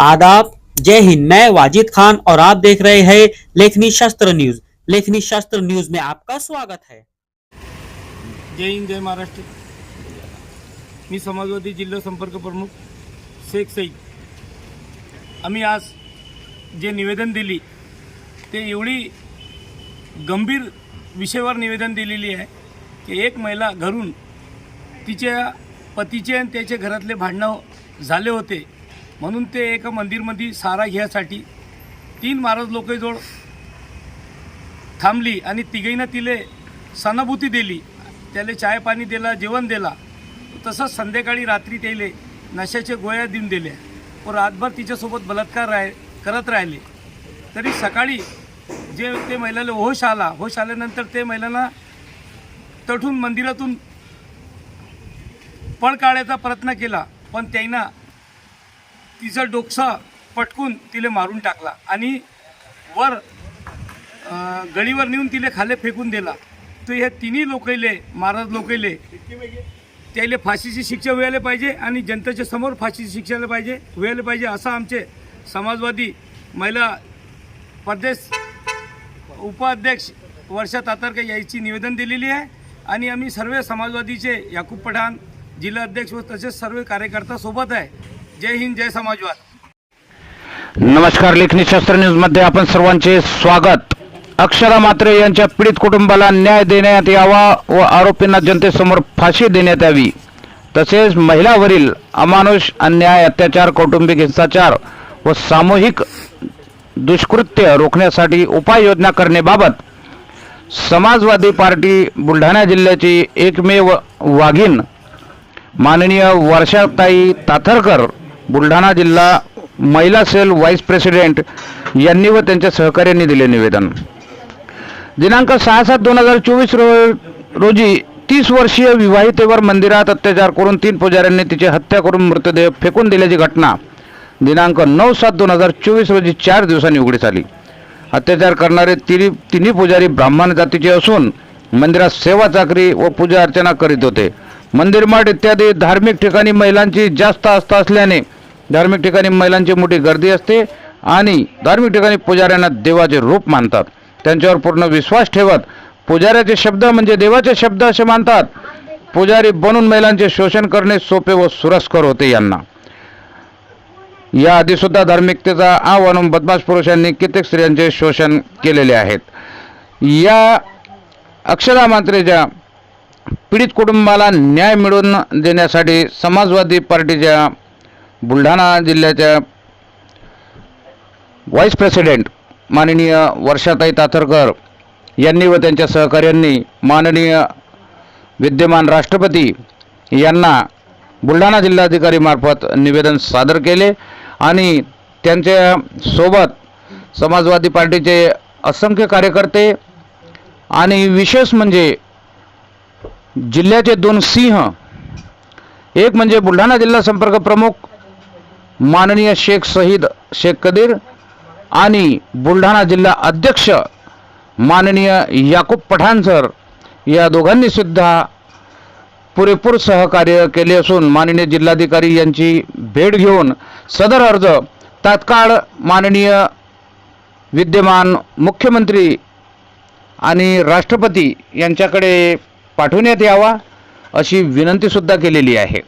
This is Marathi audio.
आदाब। जय हिंद। मैं वाजिद खान और आप देख रहे हैं लेखनी शास्त्र न्यूज। लेखनी शास्त्र न्यूज में आपका स्वागत है। जय हिंद जय महाराष्ट्र। मी समाजवादी जिल्हा संपर्क प्रमुख शेख सईद। आम्ही आज जे निवेदन दिली ते एवढी गंभीर विषयावर निवेदन दिलेली आहे की एक महिला घरून तिच्या पतीचे आणि त्याच्या घरातले भांडणं झाले होते. म्हणून ते एका मंदिरमध्ये सारा घ्यायसाठी तीन महाराज लोकजवळ थांबली आणि तिघेनं तिले सहानुभूती दिली. त्याला चाय पाणी दिला जेवण दिला. तसंच संध्याकाळी रात्री त्याले नशाच्या गोळ्या देऊन दिल्या. व रातभर तिच्यासोबत बलात्कार राह करत राहिले. तरी सकाळी जे ते महिलाला होश आला होश आल्यानंतर ते महिलांना तठून मंदिरातून पळ काढायचा प्रयत्न केला. पण त्यांना तिचं डोकसा पटकून तिले मारून टाकला आणि वर गळीवर नेऊन तिले खाले फेकून दिला. तर हे तिन्ही लोकले महाराज लोकले त्याला फाशीची शिक्षा व्हायला पाहिजे आणि जनतेच्या समोर फाशीची शिक्षा पाहिजे व्हायला पाहिजे असं आमचे समाजवादी महिला प्रदेश उपाध्यक्ष वर्षा तातारकर याची निवेदन दिलेली आहे. आणि आम्ही सर्व समाजवादीचे याकूब पठाण जिल्हा अध्यक्ष व तसेच सर्व कार्यकर्ता सोबत आहे. जय हिंद जय समाजवाद. नमस्कार लेखनी शास्त्र न्यूजमध्ये आपण सर्वांचे स्वागत. अक्षरा मात्रे यांच्या पीडित कुटुंबाला न्याय देण्यात यावा व आरोपींना जनतेसमोर फाशी देण्यात यावी. तसेच महिलावरील अमानुष अन्याय अत्याचार कौटुंबिक हिंसाचार व सामूहिक दुष्कृत्य रोखण्यासाठी उपाययोजना करण्याबाबत समाजवादी पार्टी बुलढाणा जिल्ह्याची एकमेव वाघीण माननीय वर्षाताई ताथरकर बुलढाणा जिल्हा महिला सेल व्हाईस प्रेसिडेंट यांनी व त्यांच्या सहकार्यांनी दिले निवेदन. दिनांक सहा सात दोन हजार चोवीस रो रोजी तीस वर्षीय विवाहितेवर मंदिरात अत्याचार करून तीन पुजाऱ्यांनी तिची हत्या करून मृतदेह फेकून दिल्याची घटना दिनांक नऊ सात दोन हजार चोवीस रोजी चार दिवसांनी उघडीस आली. अत्याचार करणारे तिन्ही तिन्ही पुजारी ब्राह्मण जातीचे असून मंदिरात सेवा चाकरी व पूजा अर्चना करीत होते. मंदिरमठ इत्यादी धार्मिक ठिकाणी महिलांची जास्त आस्था असल्याने धार्मिक ठिकाणी महिलांची मोठी गर्दी असते आणि धार्मिक ठिकाणी पुजाऱ्यांना देवाचे रूप मानतात. त्यांच्यावर पूर्ण विश्वास ठेवत पुजाऱ्याचे शब्द म्हणजे देवाचे शब्द असे मानतात. पुजारी बनून महिलांचे शोषण करणे सोपे व सुरस्कर होते यांना. या आधीसुद्धा धार्मिकतेचा आव्हान बदमाश पुरुषांनी कित्येक स्त्रियांचे शोषण केलेले आहेत. या अक्षरा मात्रेच्या पीडित कुटुंबाला न्याय मिळवून देण्यासाठी समाजवादी पार्टीच्या बुलढाणा जिल्ह्याच्या व्हाईस प्रेसिडेंट माननीय वर्षाताई तातरकर यांनी व त्यांच्या सहकाऱ्यांनी माननीय विद्यमान राष्ट्रपती यांना बुलढाणा जिल्हाधिकारीमार्फत निवेदन सादर केले आणि त्यांच्यासोबत समाजवादी पार्टीचे असंख्य कार्यकर्ते आणि विशेष म्हणजे जिल्ह्याचे दोन सिंह एक म्हणजे बुलढाणा जिल्हा संपर्क प्रमुख माननीय शेख शहीद शेख कदीर आणि बुलढाणा जिल्हा अध्यक्ष माननीय याकूब पठाण सर या दोघांनी सुद्धा पुरेपूर सहकार्य केले असून माननीय जिल्हाधिकारी यांची भेट घेऊन सदर अर्ज तात्काळ माननीय विद्यमान मुख्यमंत्री आणि राष्ट्रपती यांच्याकडे पाठवण्यात यावा अशी विनंतीसुद्धा केलेली आहे.